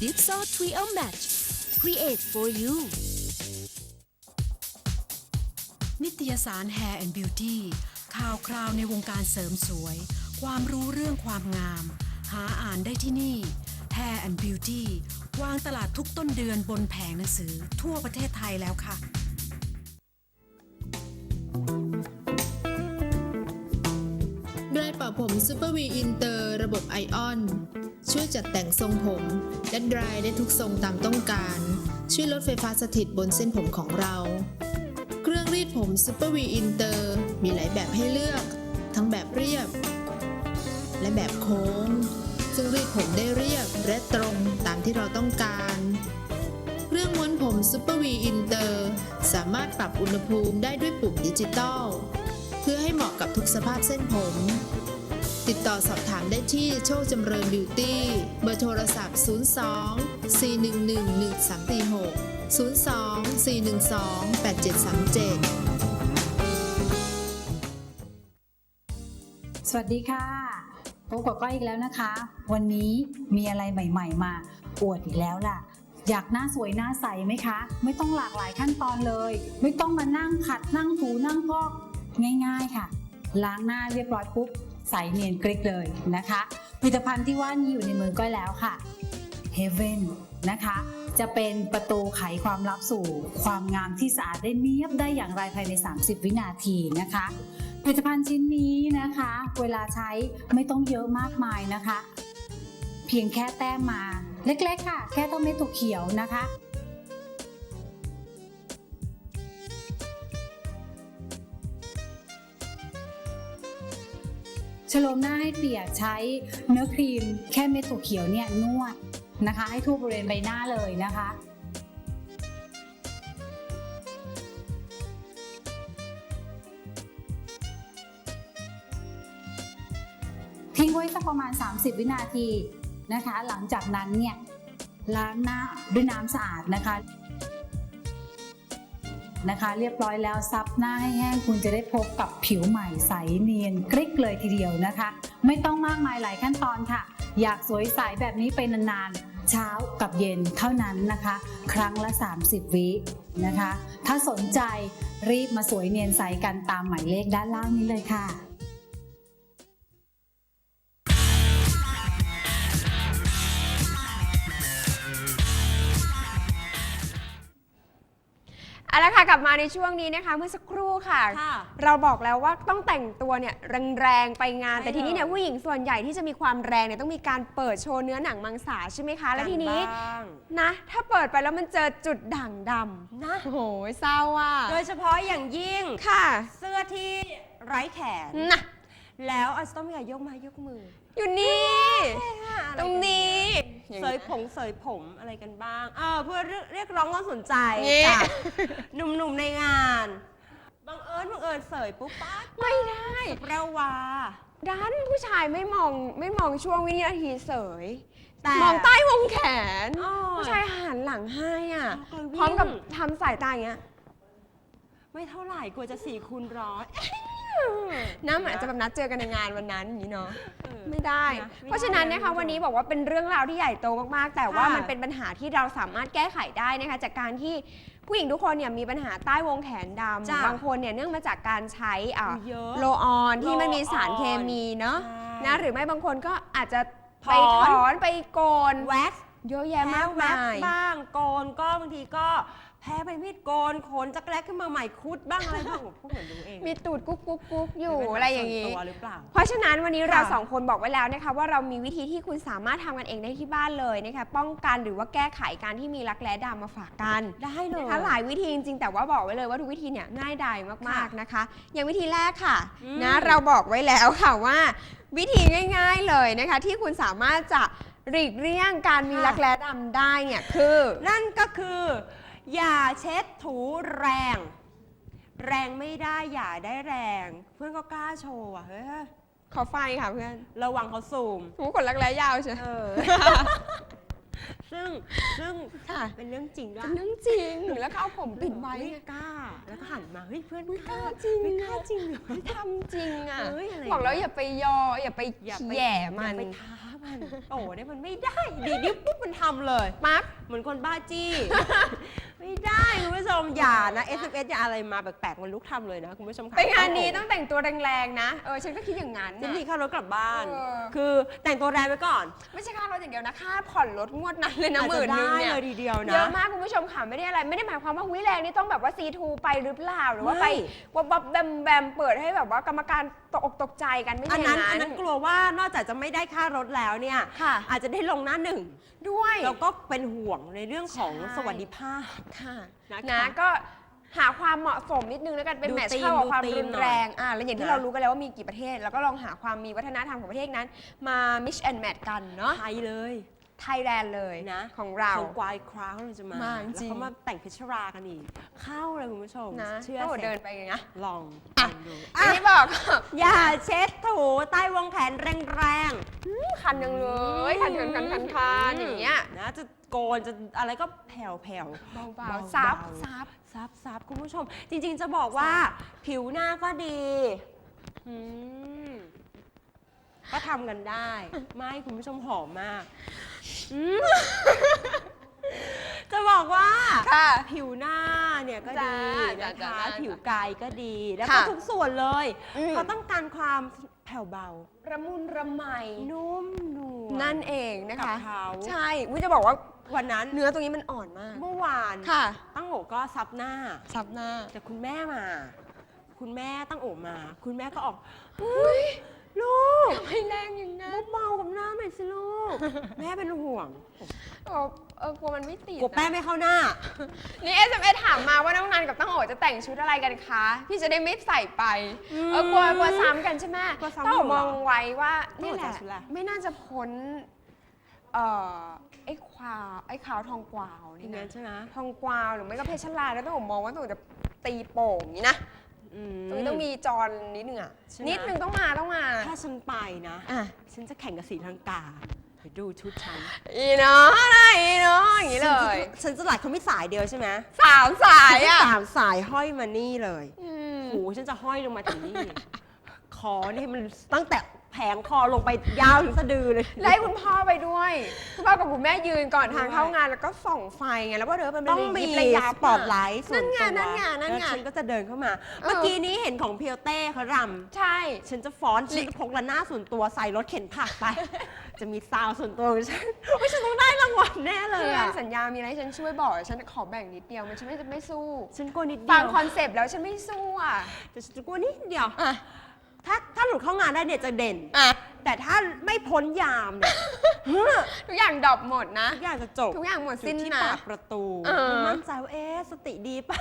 Dipsol Trio Match Create for you นิตยสาร Hair and Beauty ข่าวคราวในวงการเสริมสวย ความรู้เรื่องความงาม หาอ่านได้ที่นี่ Hair and Beauty วางตลาดทุกต้นเดือนบนแผงหนังสือทั่วประเทศไทยแล้วค่ะไดร์เป่าผมซูเปอร์วีอินเตอร์ระบบไอออน ช่วยจัดแต่งทรงผม และดรายได้ทุกทรงตามต้องการ ช่วยลดไฟฟ้าสถิตบนเส้นผมของเรา เครื่องรีดผมซูเปอร์วีอินเตอร์มีหลายแบบให้เลือก ทั้งแบบเรียบ และแบบโค้ง ซึ่งรีดผมได้เรียบและตรงตามที่เราต้องการ เครื่องม้วนผมซูเปอร์วีอินเตอร์สามารถปรับอุณหภูมิได้ด้วยปุ่มดิจิตอลเพื่อให้เหมาะกับทุกสภาพเส้นผม ติดต่อสอบถามได้ที่โชคจำเริญบิวตี้ เบอร์โทรศัพท์ 02 411 1346 02 412 8737สวัสดีค่ะพบกับก้อยอีกแล้วนะคะ วันนี้มีอะไรใหม่ ๆ มาอวดอีกแล้วล่ะ อยากหน้าสวยหน้าใสไหมคะ ไม่ต้องหลากหลายขั้นตอนเลย ไม่ต้องมานั่งขัดนั่งถูนั่งพอกง่าย ๆค่ะ ล้างหน้าเรียบร้อยปุ๊บ ใสเนียนกริกเลยนะคะ ผลิตภัณฑ์ที่ว่านี้อยู่ในมือก้อยแล้วค่ะ Heaven นะคะ จะเป็นประตูไขความลับสู่ ความงามที่สะอาดได้เนียบได้อย่างไรภายใน 30 วินาทีนะคะผลิตภัณฑ์ชิ้นนี้นะคะ เวลาใช้ไม่ต้องเยอะมากมายนะคะ เพียงแค่แต้มมา เล็กๆค่ะ แค่ต้องเม็ดถั่วเขียวนะคะ ฉโลมหน้าให้เปียกใช้เนื้อครีมแค่เม็ดถั่วเขียวเนี่ยนวดนะคะ ให้ทั่วบริเวณใบหน้าเลยนะคะทิ้งไว้สักประมาณ 30 วินาทีนะคะ หลังจากนั้นเนี่ยล้างหน้าด้วยน้ำสะอาดนะคะ นะคะ เรียบร้อยแล้วซับหน้าให้แห้งคุณจะได้พบกับผิวใหม่ใสเนียนกริกเลยทีเดียวนะคะ ไม่ต้องมากมายหลายขั้นตอนค่ะ อยากสวยใสแบบนี้ไปนานๆ เช้ากับเย็นเท่านั้นนะคะ ครั้งละ 30 วินะคะ ถ้าสนใจรีบมาสวยเนียนใสกันตามหมายเลขด้านล่างนี้เลยค่ะ เอาละค่ะกลับมาในช่วงนี้นะคะ เมื่อสักครู่ค่ะ ค่ะ เราบอกแล้วว่าต้องแต่งตัวเนี่ยแรงๆไปงาน ใช่แต่ทีนี้เนี่ยเลยผู้หญิงส่วนใหญ่ที่จะมีความแรงเนี่ยต้องมีการเปิดโชว์เนื้อหนังมังสาใช่ไหมคะ และทีนี้กันบ้าง นะ ถ้าเปิดไปแล้วมันเจอจุดด่างดนะำโอ้โหเศร้าอะโดยเฉพาะอย่างยิ่งค่ะเสื้อที่ไร้แขน นะแล้วอาจจะต้องมีการยกไม้ยกมืออยู่นี่อะไรตรงนี้เสยผงเสยผมอะไรกันบ้าง เออเพื่อเรียกเรียกร้องความสนใจนี่ จากหนุ่มๆในงานบังเอิญบังเอิญเสยปุ๊บปั๊บไม่ได้เปรววา ด้านผู้ชายไม่มองไม่มองช่วงวินาทีเสย แต่มองใต้วงแขนอ้อผู้ชายหันหลังให้อะเอาไปวิ่ง พร้อมกับทำสายตาอย่างเงี้ย ไม่เท่าไหร่กลัวจะสี่คูณร้อย น้าเหมือนจะแบบนัดเจอกันในงานวันนั้นอย่างนี้เนาะ เออ ไม่ได้ นะไม่ได้เพราะฉะนั้นนะคะนะวันนี้บอกว่าเป็นเรื่องราวที่ใหญ่โตมากๆ แต่ว่าค่ะมันเป็นปัญหาที่เราสามารถแก้ไขได้นะคะ จากการที่ผู้หญิงทุกคนเนี่ยมีปัญหาใต้วงแขนดจ้ะำบางคนเนี่ยเนื่องมาจากการใช้อะเยอะโลออนที่มันมีโลออนสารเคมีเนาะใช่นะหรือไม่บางคนก็อาจจะไปถอนถอนไปโกน แว็กซ์ เยอะแยะมากแว็มากซ์ยบ้างโกนก็บางทีก็แพ้ไปมีดโกนขนจักรแลกขึ้นมาใหม่คุดบ้างอะไรบ้างพวกเหมือนรู้เองมีตูดกุ๊กกุ๊กกุ๊กอยู่เป็นอะไรอย่างนี้ นี้ตัวหรือเปล่า เพราะฉะนั้นวันนี้เราค่ะ สองคนบอกไว้แล้วนะคะว่าเรามีวิธีที่คุณสามารถทำกันเองได้ที่บ้านเลยนะคะป้องกันหรือว่าแก้ไขการที่มีรักแร้ดำมาฝากกันได้เลย นะคะหลายวิธีจริงๆแต่ว่าบอกไว้เลยว่าทุกวิธีเนี่ยง่ายดายมากๆนะคะ อย่างวิธีแรกค่ะอืมนะเราบอกไว้แล้วค่ะว่า วิธีง่าย ๆเลยนะคะ ที่คุณสามารถจะ หลีกเลี่ยงการมีรักแร้ดำได้เนี่ยคือนั่นก็คือ อย่าเช็ดถูแรง แรงไม่ได้อย่าได้แรง เพื่อนก็กล้าโชว์อะเฮ้ยขอไฟค่ะเพื่อนระวังเขาซูม หูขนรักแร้ยาวใช่เออ ซึ่งซึ่งค่ะเป็นเรื่องจริงด้วยเป็นเรื่องจริง แล้วก็เอาผมปิดไว้ไม่ไงกล้า แล้วก็หันมาเฮ้ยเพื่อนไม่กล้าล้าจริงไม่กอะล้าจริงเหรอไม่ทำจริงอะเอ้ยอะไรบอกแล้วอย่าไปยออย่าไปอย่าไปแหย่มัอย่านไปท้ามันโอ้เนี่ยมันไม่ได้ดีดิ้วปุ๊บมันทำเลยปั๊บเหมือนคนบ้าจี้ไม่ได้คุณผู้ชมอย่านะ S F S อย่าอะไรมาแปลกๆมันลุกทำเลยนะคุณผู้ชมค่ะไปงานนี้ต้องแต่งตัวแรงๆนะเออฉันก็คิดอย่างนั้นจะน่ะมีค่ารถกลับบ้านเออคือแต่งตัวแรงไปก่อน ไม่ใช่ค่ารถอย่างเดียวนะค่าผ่อนรถงวดนั้นเลยนะอาจหจะมื่นหนึงได้เนี่ย เลยทีเดียวนะ เยอะมากคุณผู้ชมค่ะไม่ได้อะไรไม่ได้หมายความว่าหุยแรงนี่ต้องแบบว่า C2 ไปหรือเปล่าหรือว่าไปไม่ วับวับแบมแบมเปิดให้แบบว่ากรรมการตกอกตกใจกันไม่อัใช่นอย่างนั้นอันนั้นั้นนกลัวว่านอกจากจะไม่ได้ค่ารถแล้วเนี่ย ค่ะ อาจจะได้ลงหน้าหนึ่งด้วยแล้วก็เป็นห่วงในเรื่องของใช่ สวัสดิภาพ ค่ะนะคะนะก็หาความเหมาะสมนิดนึงแล้วกันเป็นดูแมทช์ธีมเข้ากับดูความธีมรุนหน่อยแรงอ่าแล้วอย่างที่นะ เรารู้กันแล้วว่ามีกี่ประเทศ แล้วก็ลองหาความมีวัฒนธรรมของประเทศนั้น มา mix and match กันเนาะ ไทยเลย ไทยแลนด์เลยนะของเราของกวายคราวเราจะมามาแล้วจริงเขามาแต่งเพชรรากันอีกเข้าเลยคุณผู้ชมนะเชื่อต้องสิเดินไปไงนะลองอะลองดูอันนี้บอก อย่าเช็ดถูใต้วงแขนแรงคันยังเลยๆคันคันคันคันคันอย่างเงี้ยนะจะโกนจะอะไรก็แผ่วแผ่วเบาเบาๆๆซับซับ ซับซับคุณผู้ชม จริง ๆ จะบอกว่าผิวหน้าก็ดีอืม ก็ทำกันได้ ไม่คุณผู้ชมหอมมากอืม จะบอกว่า ค่ะ ผิวหน้าเนี่ยก็ดีจ้านะจ้าคะจ้าผิวกายก็ดี แล้วก็ค่ะทุกส่วนเลยอืม เขาต้องการความแผ่วเบา ระมุนระไมนุ่มนวล นั่นเองนะคะกับเขา ใช่วิจะบอกว่าวันนั้นเนื้อตรงนี้มันอ่อนมาก เมื่อวานค่ะ ตั้งโอก็ซับหน้า ซับหน้า แต่คุณแม่มา คุณแม่ตั้งโอมา คุณแม่ก็ออกเฮ้ย ลูกไม่แรงอย่างนั้น เบาๆกับหน้าหน่อยสิลูก แม่เป็นห่วงเออเออกลัวมันไม่ติดกลัวแป้งนะไม่เข้าหน้า นี่ SMS ถามมาว่าน้องนันกับตั้งโอจะแต่งชุดอะไรกันคะ พี่จะได้ไม่ใส่ไป อืมเออกลัวกลัวซ้ำกันใช่ไหมกลัวซ้ำตั้งโออยู่เหรอมองไว้ว่าตั้งนี่โอแหละจะชุดอะไร ไม่น่าจะพ้นเอ่อไอ้ควาวไอ้ขาวทองกวาวอนี่ย่างนั้นะนใช่ไหมทองกวาวหรือไม่ก็เพชรลาแล้วตั้งโอมองว่าตั้งโอจะตีโป่งอย่างนี้นะ อืตรงนี้ต้องมีจอนนิดนึงอะใช่ไหม นิดนึงต้องมาต้องมาถ้าฉันไปนะ อะฉันจะแข่งกับสีลังกาไปดูชุดฉันอีเนาะอะไรอีเนาะอย่างนี้เลย ฉันจะหลายเขาไม่สายเดียวใช่ไหมสามสายอะสามสายห้อยมานี่เลย อืม หูฉันจะห้อยลงมาถึงนี่ คอนี่มันตั้งแต่ แผงคอลงไปยาวถึงสะดือเลย แล้วให้คุณพ่อไปด้วยคุณพ่อกับคุณแม่ยืนก่อนทางด้วยเข้างานแล้วก็ส่องไฟไงแล้วว่าเธอเป็นต้องมียิบระยับสปอตไลท์ส่วนนั่นไงตัวนั่นไงนั่นไง แล้วฉันก็จะเดินเข้ามาเออเมื่อกี้นี้เห็นของเพียวเต้เขารใช่ำฉันจะฟ้อนฉันจะพกระนาดส่วนตัวใส่รถเข็นผักไป จะมีซาวส่วนตัวของฉันว่าฉันต้องได้รางวัลแน่เลยเพื่ออะนสัญญามีอะไรให้ฉันช่วยบอก ฉันขอแบ่งนิดเดียว มันฉันไม่ไม่สู้ ฉันกลัวนิดเดีฟัยงวคอนเซปต์แล้วฉันไม่สู้อะแต่ฉันจะกลัวนิดเดียว อะ ถ้าถ้าหลุดเข้างานได้เนี่ยจะเด่น อะแต่ถ้าไม่พ้นยามเนี่ยทุกอย่างดรอปหมดนะทุกอย่างจะจบทุกอย่างหมดอยู่สิ้นที่นะปากประตูเออไม่มั่นใจว่าเอ๊ะสติดีป่ะ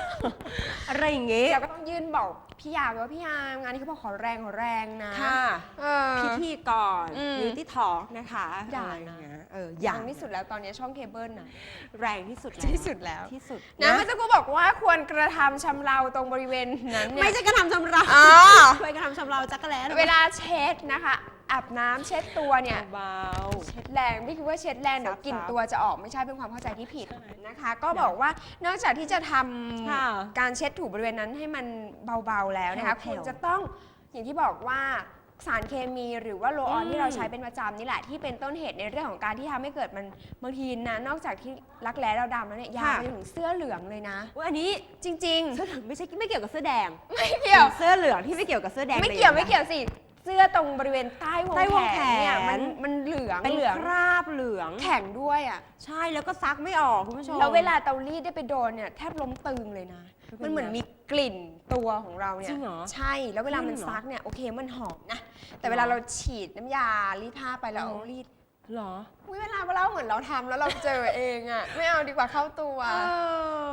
อะไรอย่างเงี้ยเดี๋ยวก็ต้องยื่นบอกพี่ยามว่าพี่ยามงานนี้เขาบอกขอแรงขอแรงนะค่ะเออ พิธีก่อนอืมนิวที่ทอล์กนะคะอย่าอะไรนะเงี้ยเออออย่าย่างที่สุดแล้วตอนนี้ช่องเคเบิลนะแรงที่สุดแล้วที่สุดแล้ว ที่สุดนะเมื่อสักครู่บอกว่าควรกระทำชำเราตรงบริเวณนั้นเนี่ย ไม่ใช่กระทำชำเราอ๋อ ไม่กระทำชำเราจักรแล้ เวลาเช็ดนะคะ อาบน้ำเช็ดตัวเนี่ย เบา เช็ดแรงไม่คิดว่าเช็ดแรงเดี๋ยวซับกลิ่นซับตัวจะออกไม่ใช่เป็นความเข้าใจที่ผิดนะคะ ก็บอกว่านอกจากที่จะทำค่ะการเช็ดถูบริเวณนั้นให้มันเบาๆแล้วนะคะแผ่คุวณๆจะต้องอย่างที่บอกว่าสารเคมีหรือว่าโลออนอืมที่เราใช้เป็นประจำนี่แหละที่เป็นต้นเหตุในเรื่องของการที่ทำให้เกิดมันบางทีนะนอกจากที่รักแร้เราดำแล้วเนี่ยยาวไปถึงเสื้อเหลืองเลยนะอุ๊ยอันนี้จริง เสื้อเหลืองไม่ใช่ไม่เกี่ยวกับเสื้อแดงๆ ไม่เกี่ยวเป็นเสื้อเหลืองที่ไม่เกี่ยวกับเสื้อแดงไม่เกี่ยวลไม่เกี่ยวสิเสื้อตรงบริเวณใต้วงใต้วงแขนเนี่ยแขนมันมันเหลืองเป็นเหลือง คราบเหลือง แข็งด้วยอะใช่แล้วก็ซักไม่ออกคุณผู้ชม แล้วเวลาเตารีดได้ไปโดนเนี่ยแทบล้มตึงเลยนะ เป็นไงมันเหมือนมีกลิ่นตัวของเราเนี่จริยงเหรอใช่แล้วเวลามันจริงเหรอซักเนี่ยโอเคมันหอมนะแต่เวลาเราฉีดน้ำยารีดผ้าไปแล้วอ๋อเอารีดเหรอ อุ๊ยเวลาเราเหมือนเราทำแล้วเราเจอเองอะไม่เอาดีกว่าเข้าตัว เอ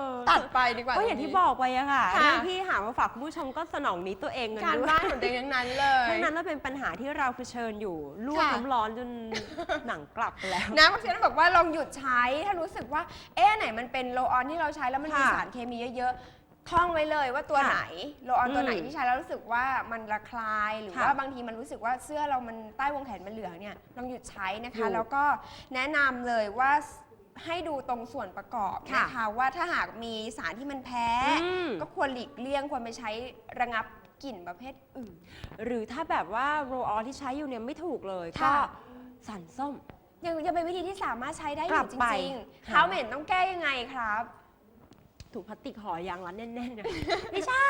อ ตัดไปดีกว่าก็อย่างที่บอกไปอะค่ะค่ะเรื่องที่หามาฝากคุณผู้ชมก็สนองนี้ตัวเองกันการด้วยบ้านของเด็กทั้งนั้นเลยทั้งนั้นแล้วเป็นปัญหาที่เราเผชิญอยู่ลวกค่ะน้ำร้อนจนหนังกลับไปแล้วนะเพราะฉะนั้นบอกว่าลองหยุดใช้ ถ้ารู้สึกว่าเอ๊ะไหนมันเป็นโลออนที่เราใช้แล้วมันมีค่ะสารเคมีเยอะๆท่องไว้เลยว่าตัวค่ะไหนโลออนตัวไหนอืมที่ใช้แล้วรู้สึกว่ามันระคลายหรือค่ะว่าบางทีมันรู้สึกว่าเสื้อเรามันใต้วงแขนมันเหลืองเนี่ยลองหยุดใช้นะหยุคะดแล้วก็แนะนำเลยว่า ให้ดูตรงส่วนประกอบค่ะนะคะว่าถ้าหากมีสารที่มันแพ้ อืม ก็ควรหลีกเลี่ยงควรไปใช้ระงับกลิ่นประเภทอื่น หรือถ้าแบบว่าโรลออนที่ใช้อยู่เนี่ยไม่ถูกเลยก็ค่ะ สันส้ม ยังยังเป็นวิธีที่สามารถใช้ได้อกลัยู่บจไปริงๆเท้าเหม็นต้องแก้ยังไงครับ ถุงพลาสติกห่อยางรัดแน่นๆนะ ไม่ใช่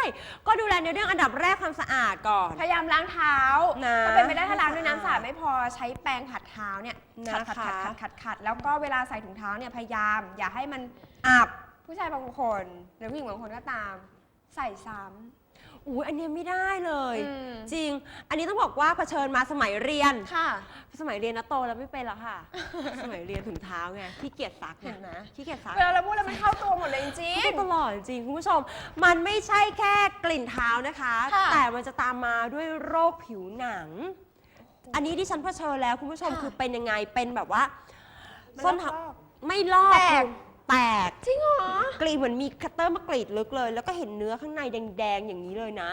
ก็ดูแลในเรื่องอันดับแรกความสะอาดก่อน พยายามล้างเท้านะก็เป็นไปได้ถ้าล้างด้วยให้น้ำสะสะอาอาดดไม่พอใช้แปรงขัดเท้าเนี่ยขัดขัดนะคะขัดขัดขัดขัดแล้วก็เวลาใส่ถุงเท้าเนี่ยพยายาม อย่าให้มันอับผู้ชายบางคนหรือผู้หญิงบางคนก็ตาม ใส่ซ้ อุ้ยอันเนี้ยไม่ได้เลย อืม จริง อันนี้ต้องบอกว่าเผชิญมาสมัยเรียนำค่ะ สมัยเรียนนะโตแล้วไม่เป็นแล้วค่ะ สมัยเรียนถุงเท้าไงขี้เกียจซักเห็นไหม ขี้เกียจซัก เวลาเราพูดแล้วมันเข้าตัวหมดเลยจริง พูดตลอดจริงคุณผู้ชม มันไม่ใช่แค่กลิ่นเท้านะคะ ค่ะแต่มันจะตามมาด้วยโรคผิวหนัง อันนี้ที่ฉันเผชิญแล้วคุณผู้ชมค่ะ คือเป็นยังไงเป็นแบบว่ามันส้นลอกเท้าไม่ลอกแตกคือ แตก จริงเหรอกรีดเหมือนมีคัตเตอร์มากรีดลึกเลย แล้วก็เห็นเนื้อข้างในแดงๆอย่างนี้เลยนะ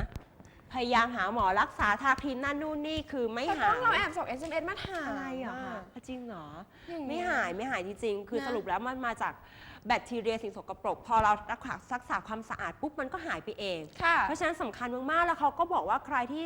พยายามหาหมอรักษาทาครีมนั่นนู่นนี่คือไม่แต่หาต้องเราแอบยส่ง SMS มาถามอะไรเหรออะคะจริงเหรอ อย่างเงี้ ไม่หายไม่หายจริงๆ คือนะ สรุปแล้วมันมาจากแบคทีเรียสิ่งสกปรก พอเรารักษารักษาความสะอาดปุ๊บมันก็หายไปเอง ค่ะ เพราะฉะนั้นสำคัญมากๆ แล้วเขาก็บอกว่าใครที่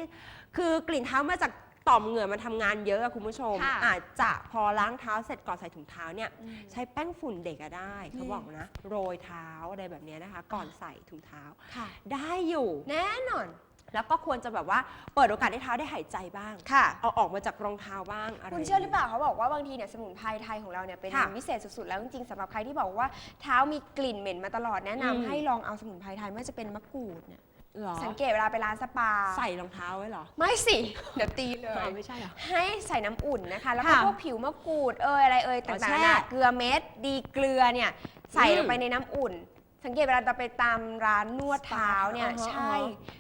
คือกลิ่นเท้ามาจาก ต่อมเหงื่อมันทำงานเยอะอะคุณผู้ชม ค่ะ อาจจะพอล้างเท้าเสร็จก่อนใส่ถุงเท้าเนี่ยอืมใช้แป้งฝุ่นเด็กอะได้เขานี่บอกนะ โรยเท้าอะไรแบบเนี้ยนะคะ ก่อนใส่ถุงเท้าค่ะ ได้อยู่ แน่นอน แล้วก็ควรจะแบบว่าเปิดโอกาสให้เท้าได้หายใจบ้าง ค่ะ เอาออกมาจากรองเท้าบ้างอะไร คุณเชื่อหรือเปล่าเขาบอกว่าบางทีเนี่ยสมุนไพรไทยของเราเนี่ยเป็นค่ะวิเศษสุดๆ แล้วจริงๆสำหรับใครที่บอกว่าเท้ามีกลิ่นเหม็นมาตลอดแนะนำอืม ให้ลองเอาสมุนไพรไทยไม่ว่าจะเป็นมะกรูดเนี่ย หรอสังเกตเวลาไปร้านสปา ใส่รองเท้าไว้เหรอไม่สิ เดี๋ยวตีเลอ๋อยไม่ใช่เหรอ ให้ใส่น้ำอุ่นนะคะ แล้วก็ค่ะพวกผิวมะกรูดเอยอะไรเอยอ๋อต่างแช่ๆนานาเกลือเม็ดดีเกลือเนี่ยใส่อืมลงไปในน้ำอุ่น สังเกตเวลาเราไปตามร้านนวดเท้าเนี่ยอ่าฮะใช่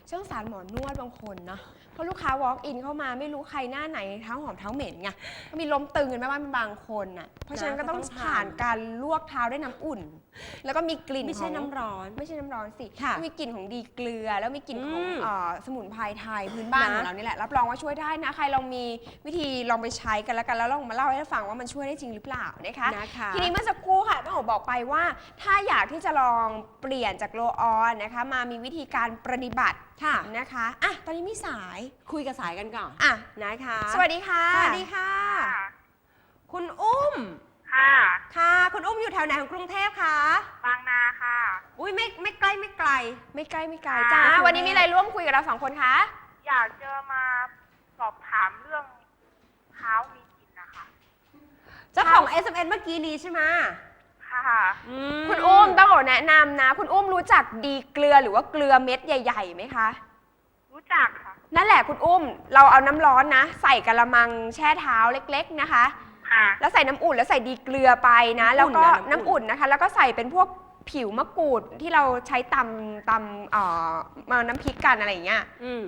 ช่างสารหมอนวดบางคนนะ เพราะลูกค้า walk in เข้ามาไม่รู้ใครหน้าไหนเท้าหอมเท้าเหม็นไงก็มีล้มตึงกันแม่บ้านบางคนน่ะเพราะฉะนั้นก็ต้องผ่านการลวกเท้าด้วยน้ำอุ่น แล้วก็มีกลิ่นไม่ขใช่องน้ำร้อนไม่ใช่น้ำร้อนสิค่ะมีกลิ่นของดีเกลือ แล้วมีกลิ่นของอืมเออสมุนไพรไทยพื้นบ้านนะ ของเรานี่แหละรับรองว่าช่วยได้นะใครลองมีวิธีลองไปใช้กันแล้วกันแล้วลองมาเล่าให้ฟังว่ามันช่วยได้จริงหรือเปล่านะคะ นะคะ ทีนี้เมื่อสักครู่ค่ะต้องบอกไปว่า ถ้าอยากที่จะลองเปลี่ยนจากโลออนนะคะ มามีวิธีการปฏิบัติค่ะนะคะอะตอนนี้มีสายคุยกับสายกันก่อนอะนะคะ สวัสดีค่ะ สวัสดีค่ะ คุณอุ้ม ค่ะ ค่ะ คุณอุ้มอยู่แถวไหนของกรุงเทพคะบางนาค่ะ อุ้ยไม่ไม่ใกล้ไม่ไกล ไม่ใกล้ไม่ไกลค่ะจ้าวันนี้มีอะไรร่วมคุยกับเราสองคนคะอยากจะมาสอบถามเรื่องเท้ามีกลิ่นนะคะ เจ้าของ SMS เมื่อกี้นี้ใช่ไหมค่ะมคุณอุ้มต้องขอแนะนำนะ คุณอุ้มรู้จักดีเกลือหรือว่าเกลือเม็ดใหญ่ๆไหมคะ รู้จักค่ะ นั่นแหละคุณอุ้ม เราเอาน้ำร้อนนะ ใส่กะละมังแช่เท้าเล็กๆนะคะ ค่ะ แล้วใส่น้ำอุ่นแล้วใส่ดีเกลือไปนะแล้วก็น้ำอุ่นนะคะ แล้วก็ใส่เป็นพวกผิวมะกรูดที่เราใช้ตำตำเอ่อมาน้ำพริกกันอะไรอย่างเงี้ย อืม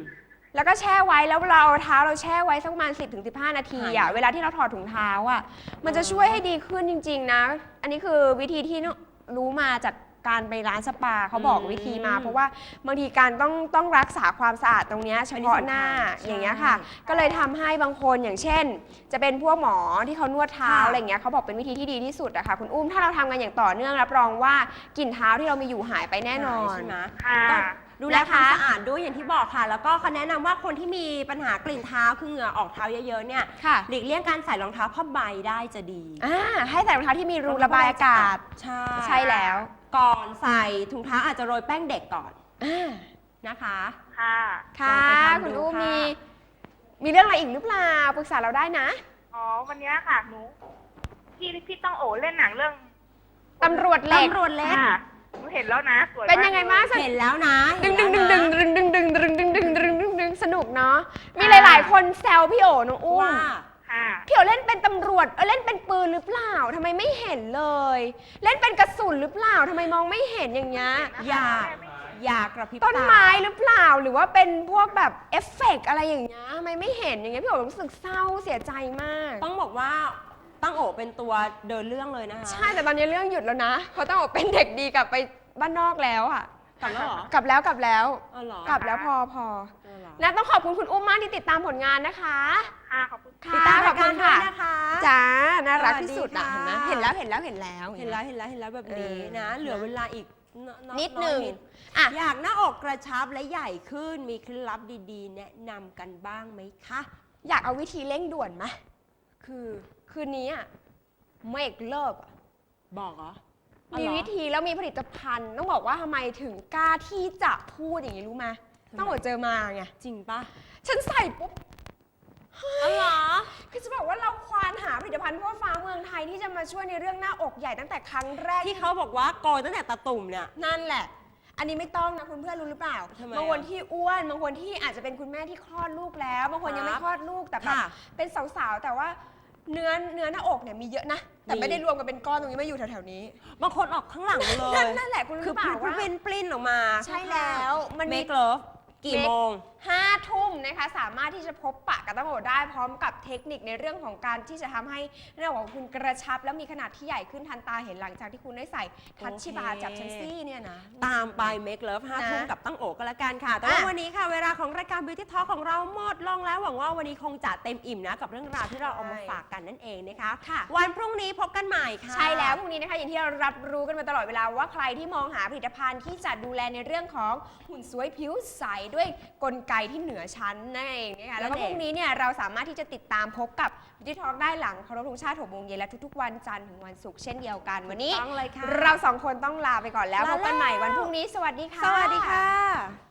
แล้วก็แช่ไว้แล้วเราเอาเท้าเราแช่ไว้สักประมาณ 10-15ถึง15นาทีอะค่ะเวลาที่เราถอดถุงเท้าอะมันจะช่วยให้ดีขึ้นจริง ๆ นะ อันนี้คือวิธีที่รู้มาจาก การไปร้านสปาเขาบอกวิธีมา เพราะว่าบางทีการต้องต้องรักษาความสะอาดตรงเนี้ยเฉพาะหน้าอันนี้สำคัญอย่างเงี้ยค่ะใช่ก็เลยทำให้บางคนอย่างเช่น จะเป็นพวกหมอที่เขานวดเท้าค่ะ อะไรเงี้ยเขาบอกเป็นวิธีที่ดีที่สุดอะค่ะคุณอุ้มถ้าเราทำกันอย่างต่อเนื่องรับรองว่ากลิ่นเท้าที่เรามีอยู่หายไปแน่นอน ใช่ไหม ค่ะก็ดูแลนะคะความสะอาดด้วยอย่างที่บอกค่ะ แล้วก็เขาแนะนำว่าคนที่มีปัญหากลิ่นเท้าคือเหงื่อออกเท้าเยอะๆเนี่ยค่ะหลีกเลี่ยงการใส่รองเท้าผ้าใบได้จะดีอ่าให้ใส่รองเท้าที่มีรูระบายอากาศ ใช่ ใช่แล้ว ก่อนใส่ถุงเท้าอาจจะโรยแป้งเด็กก่อนอ่านะคะ ค่ะค่ะ ลองไปทำคุณดูอุ้มค่ะ มี มีเรื่องอะไรอีกหรือเปล่าปรึกษาเราได้นะอ๋อวันเนี้ยค่ะหนูพี่พี่ต้องโอเล่นหนังเรื่องตำรวจเหล็กตำรวจเล็กค่ะหนูเห็นแล้วนะสวยเป็นยังไงบ้างเห็นแล้วนะดึงดึงดึงดึงดึงดึงดึงดึงดึงดึงดึงดึงดึงสนุกเนาะมีหลาย ๆ คนแซวพี่โอ๋น้องอุ้มว่า ค่ะพี่โอ๋เล่นเป็นตำรวจเออเล่นเป็นปืนหรือเปล่าทำไมไม่เห็นเลย เล่นเป็นกระสุนหรือเปล่าทำไมมองไม่เห็นอย่างเงี้ยอย่า อย่ากระพริบต้นตาไม้หรือเปล่าหรือว่าเป็นพวกแบบเอฟเฟกต์อะไรอย่างเงี้ยทำไมไม่เห็นอย่างเงี้ยพี่โอ๋รู้สึกเศร้าเสียใจมาก ต้องบอกว่าตั้งโอเป็นตัวเดินเรื่องเลยนะคะใช่แต่ตอนนี้เรื่องหยุดแล้วนะเพราะต้องบอกเป็นเด็กดีกลับไปบ้านนอกแล้วอะ กลับแล้วเหรอ กลับแล้วกลับแล้ว อ๋อเหรอ กลับแล้วพอพอ อ๋อเหรอนะต้องขอบคุณคุณอุ้มมากที่ติดตามผลงานนะคะ ค่ะขอบคุณค่ะติดตามขราอยบกาคุรณด้วยค่ะนะคะ จ้าน่ารักที่สุดอะสวัเห็สนดีไหมค่ะ เห็นแล้วเห็นแล้วเห็นแล้วเห็นแล้วเห็นแล้วเห็นแล้วแบบนี้เออนะ เหลือเวลาอีกนนนิดหนึ่งอยอะ อยากหน้าอกกระชับและใหญ่ขึ้นมีเคล็ดลับดีๆ แนะนำกันบ้างไหมคะ อยากเอาวิธีเร่งด่วนไหมคือคืนนี้อะเมกเลิกอะ บอกเหรอมีวิธีแล้วมีผลิตภัณฑ์ ต้องบอกว่าทำไมถึงกล้าที่จะพูดอย่างนี้รู้ไหม ต้องบอกเจอมาไง จริงปะฉันใส่ปุ๊บ อ๋อเหรอ คือจะบอกว่าเราควานหาผลิตภัณฑ์ทั่วฟ้าเมืองไทยที่จะมาช่วยในเรื่องหน้าอกใหญ่ตั้งแต่ครั้งแรกที่เขาบอกว่าโกยตั้งแต่ตะตุ่มเนี่ย นั่นแหละ อันนี้ไม่ต้องนะคุณเพื่อนรู้หรือเปล่า ทำไมบางคนอะที่อ้วน บางคนที่อาจจะเป็นคุณแม่ที่คลอดลูกแล้ว บางคนยังไม่ครับคลอดลูกแต่แบบค่ะเป็นสาวๆ แต่ว่าเนื้อเนื้อหน้าอกเนี่ยมีเยอะนะ แต่มี ไม่ได้รวมกันเป็นก้อนตรงนี้มาอยู่แถวๆนี้ บางคนออกข้างหลังเลยนั่นนั่นแหละคุณรู้คืหอรือเปล่าว่า เป็นปลิ้นออกมาใช่แล้ว มันมีเม กี่โมงห้าทุ่มนะคะสามารถที่จะพบปะกับตั้งโอได้พร้อมกับเทคนิคในเรื่องของการที่จะทำให้เรื่องของคุณกระชับ แล้วมีขนาดที่ใหญ่ขึ้นทันตาเห็นหลังจากที่คุณได้ใส่ทัชชิบาโอเคจับชันซี่เนี่ยนะ ตามไป Make Love 5นะทุ่มกับตั้งโอกก็แล้วกันค่ะ แต่ว่าอะ วันนี้ค่ะ เวลาของรายการ Beauty Talk ของเราหมดลงแล้วหวังว่าวันนี้คงจะเต็มอิ่มนะ กับเรื่องราวที่เราเอามาฝากกันนั่นเองนะคะ ค่ะ วันพรุ่งนี้พบกันใหม่ค่ะ ใช่แล้วพรุ่งนี้นะคะอย่างที่เรารับรู้กันมาตลอดเวลาว่าใครที่มองหาผลิตภัณฑ์ที่จะดูแลในเรื่องของหุ่นสวยผิวใสด้วยกลไกที่เหนือชั้นนั่นเองนะคะแล้วก็นั่นพเองรุ่งนี้เนี่ยเราสามารถที่จะติดตามพบกับ Beauty Talk ได้หลังเคารพธงชาติ6โมงเย็นและทุกๆ วันจันทร์ถึงวันศุกร์เช่นเดียวกันวันนี้ ต้องเลยค่ะ เราสองคนต้องลาไปก่อนแล้วลาพบกันใหม่แล้ววันพรุ่งนี้สวัสดีค่ะ สวัสดีค่ะ